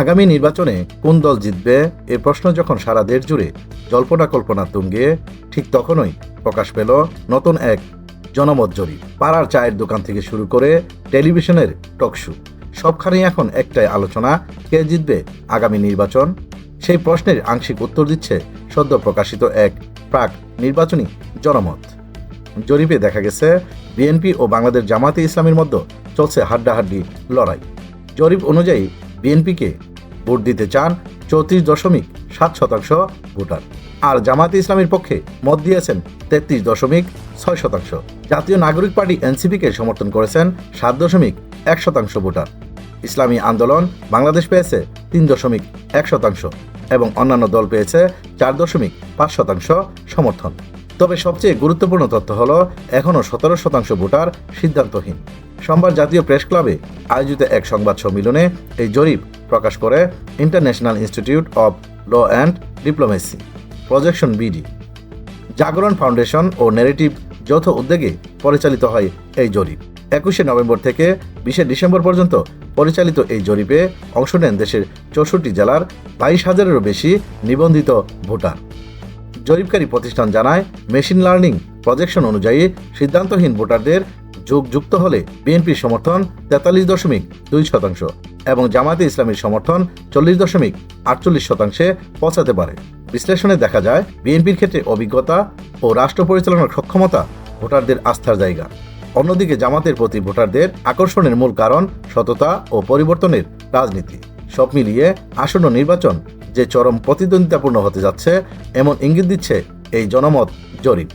আগামী নির্বাচনে কোন দল জিতবে, এ প্রশ্ন যখন সারা দেশ জুড়ে জল্পনা কল্পনা তুঙ্গে, ঠিক তখনই প্রকাশ পেল নতুন এক জনমত জরিপ। পাড়ার চায়ের দোকান থেকে শুরু করে টেলিভিশনের টকশো সবখানেই এখন একটাই আলোচনা, কে জিতবে আগামী নির্বাচন? সেই প্রশ্নের আংশিক উত্তর দিচ্ছে সদ্য প্রকাশিত এক প্রাক নির্বাচনী জনমত। জরিপে দেখা গেছে, বিএনপি ও বাংলাদেশ জামাতে ইসলামের মধ্যে চলছে হাড্ডাহাড্ডি লড়াই। জরিপ অনুযায়ী বিএনপিকে ভোট দিতে চান চৌত্রিশ দশমিক সাত শতাংশ ভোটার। আর জামাতে ইসলামের পক্ষে মত দিয়েছেন তেত্রিশ দশমিক ছয় শতাংশ। জাতীয় নাগরিক পার্টি এনসিপিকে সমর্থন করেছেন সাত দশমিক এক শতাংশ ভোটার। ইসলামী আন্দোলন বাংলাদেশ পেয়েছে তিন দশমিক এক শতাংশ এবং অন্যান্য দল পেয়েছে চার দশমিক পাঁচ শতাংশ সমর্থন। তবে সবচেয়ে গুরুত্বপূর্ণ তথ্য হল এখনও সতেরো শতাংশ ভোটার সিদ্ধান্তহীন। সোমবার জাতীয় প্রেস ক্লাবে আয়োজিত এক সংবাদ সম্মেলনে এই জরিপ প্রকাশ করে international institute of law and diplomacy, projection BD. Jagoron foundation O narrative যৌথ উদ্যোগে পরিচালিত হয় এই জরিপ। একুশে নভেম্বর থেকে বিশে ডিসেম্বর পর্যন্ত পরিচালিত এই জরিপে অংশ নেন দেশের চৌষট্টি জেলার বাইশ হাজারেরও বেশি নিবন্ধিত ভোটার। জরিপকারী প্রতিষ্ঠান জানায়, মেশিন লার্নিং প্রজেকশন অনুযায়ী সিদ্ধান্তহীন ভোটারদের যোগ যুক্ত হলে বিএনপির সমর্থন তেতাল্লিশ দশমিক দুই শতাংশ এবং জামায়াতে ইসলামীর সমর্থন চল্লিশ দশমিক আটচল্লিশ শতাংশে পৌঁছাতে পারে। বিশ্লেষণে দেখা যায়, বিএনপির ক্ষেত্রে অভিজ্ঞতা ও রাষ্ট্র পরিচালনার সক্ষমতা ভোটারদের আস্থার জায়গা। অন্যদিকে জামাতের প্রতি ভোটারদের আকর্ষণের মূল কারণ সততা ও পরিবর্তনের রাজনীতি। সব মিলিয়ে আসন্ন নির্বাচন যে চরম প্রতিদ্বন্দ্বিতাপূর্ণ হতে যাচ্ছে, এমন ইঙ্গিত দিচ্ছে এই জনমত জরিপ।